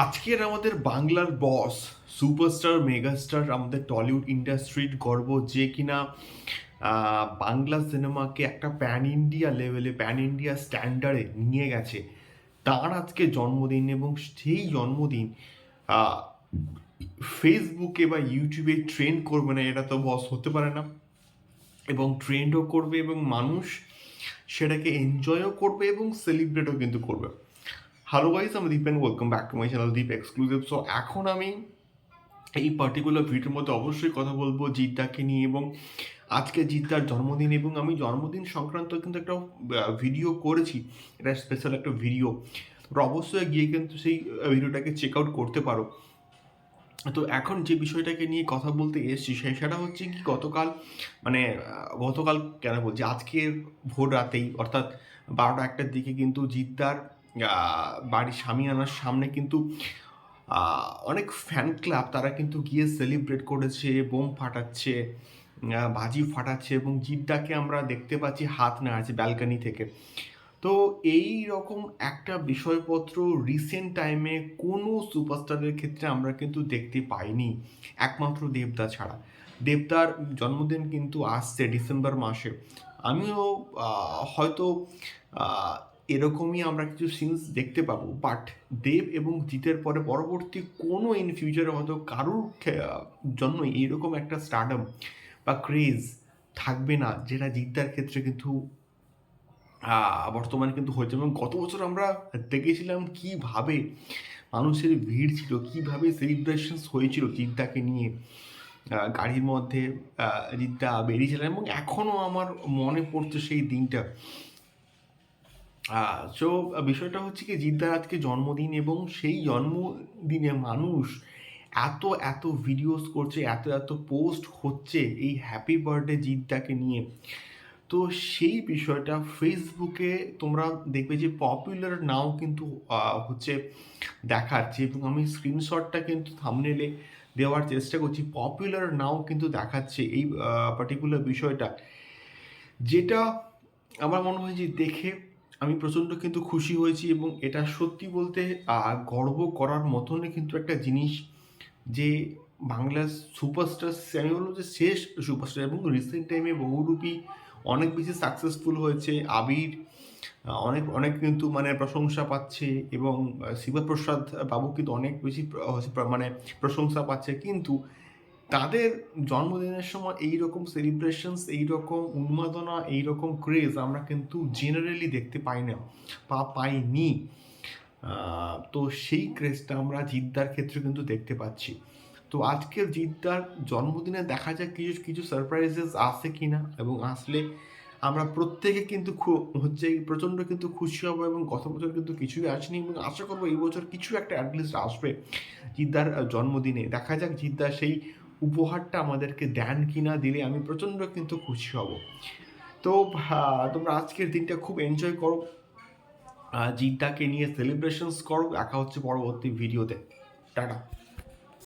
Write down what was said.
আজকের আমাদের বাংলার বস সুপারস্টার মেগাস্টার আমাদের টলিউড ইন্ডাস্ট্রির গর্ব যে কিনা বাংলা সিনেমাকে একটা প্যান ইন্ডিয়া লেভেলে প্যান ইন্ডিয়া স্ট্যান্ডার্ডে নিয়ে গেছে। তার আজকে জন্মদিন এবং সেই জন্মদিন ফেসবুকে বা ইউটিউবে ট্রেন্ড করবে না, এটা তো বস হতে পারে না। এবং ট্রেন্ডও করবে এবং মানুষ সেটাকে এনজয়ও করবে এবং সেলিব্রেটও কিন্তু করবে। হ্যালো গাইস আমি Deep and welcome back to my channel Deep exclusive so এখন আমি এই পার্টিকুলার ভিডিওর মধ্যে অবশ্যই কথা বলব জিদ্দাকে নিয়ে এবং আজকে জিদ্দার জন্মদিন এবং আমি জন্মদিন সংক্রান্ত কিন্তু একটা ভিডিও করেছি। এটা স্পেশাল একটা ভিডিও অবশ্যই গিয়ে কিন্তু সেই ভিডিওটাকে চেক আউট করতে পারো। তো এখন যে বিষয়টাকে নিয়ে কথা বলতে এসেছি সেটা হচ্ছে কি গতকাল মানে গতকাল কেন বলছি, আজকের ভোর রাতেই, অর্থাৎ বারোটা একটার দিকে কিন্তু জিদ্দার বাড়ির স্বামীয়ানার সামনে কিন্তু অনেক ফ্যান ক্লাব তারা কিন্তু গিয়ে সেলিব্রেট করেছে, বোম ফাটাচ্ছে বাজি ফাটাচ্ছে এবং জিদ্দাকে আমরা দেখতে পাচ্ছি হাত নাড়াচ্ছে ব্যালকানি থেকে। তো এই রকম একটা বিষয়পত্র রিসেন্ট টাইমে কোনো সুপারস্টারের ক্ষেত্রে আমরা কিন্তু দেখতে পাইনি, একমাত্র দেবদা ছাড়া। দেবদার জন্মদিন কিন্তু আসছে ডিসেম্বর মাসে। আমিও হয়তো এরকমই আমরা কিছু সিনস দেখতে পাবো বাট দেব এবং জিতের পরে পরবর্তী কোনো ইন ফিউচারে হয়তো কারোর খে- আহ, জন্য এইরকম একটা স্টার্ডম বা ক্রেজ থাকবে না যেটা জিদ্দার ক্ষেত্রে কিন্তু বর্তমানে কিন্তু হয়েছে। এবং গত বছর আমরা দেখেছিলাম কীভাবে মানুষের ভিড় ছিল কীভাবে সেলিব্রেশনস হয়েছিল জিদ্দাকে নিয়ে। গাড়ির মধ্যে জিদ্দা বেরিয়েছিলেন এবং এখনও আমার মনে পড়ছে সেই দিনটা। সো বিষয়টা হচ্ছে কি জিদ্দার আজকে জন্মদিন এবং সেই জন্মদিনে মানুষ এত এত ভিডিওস করছে, এত এত পোস্ট হচ্ছে এই হ্যাপি বার্থডে জিদ্দাকে নিয়ে। তো সেই বিষয়টা ফেসবুকে তোমরা দেখবে যে পপুলার নাও কিন্তু হচ্ছে দেখাচ্ছে এবং আমি স্ক্রিনশটটা কিন্তু থামনেলে দেওয়ার চেষ্টা করছি পপুলার নাও কিন্তু দেখাচ্ছে এই পার্টিকুলার বিষয়টা। যেটা আমার মনে হয় যে দেখে আমি প্রচণ্ড কিন্তু খুশি হয়েছি এবং এটা সত্যি বলতে গর্ব করার মতনই কিন্তু একটা জিনিস যে বাংলার সুপারস্টার আমি বলব যে শেষ সুপারস্টার এবং রিসেন্ট টাইমে বহুরূপী অনেক বেশি সাকসেসফুল হয়েছে। আবির অনেক অনেক কিন্তু মানে প্রশংসা পাচ্ছে এবং শিবপ্রসাদ বাবু কিন্তু অনেক বেশি মানে প্রশংসা পাচ্ছে। কিন্তু তাদের জন্মদিনের সময় এই রকম সেলিব্রেশনস এই রকম উন্মাদনা এই রকম ক্রেজ আমরা কিন্তু জেনারেলি দেখতে পাই না বা পাইনি। তো সেই ক্রেজটা আমরা জিদ্দার ক্ষেত্রে কিন্তু দেখতে পাচ্ছি। তো আজকের জিদ্দার জন্মদিনে দেখা যাক কিছু কিছু সারপ্রাইজেস আসে কি না এবং আসলে আমরা প্রত্যেকে কিন্তু হচ্ছে প্রচণ্ড কিন্তু খুশি হব এবং গত বছর কিন্তু কিছুই আসেনি এবং আশা করব এই বছর কিছু একটা অ্যাটলিস্ট আসবে জিদ্দার জন্মদিনে। দেখা যাক জিদ্দা সেই উপহারটা আমাদেরকে দেন কি না দিলে আমি প্রচণ্ড কিন্তু খুশি হব। তো তোমরা আজকের দিনটা খুব এনজয় করো। জিদ্দাকে নিয়ে সেলিব্রেশনস করো। দেখা হচ্ছে পরবর্তী ভিডিওতে টাটা।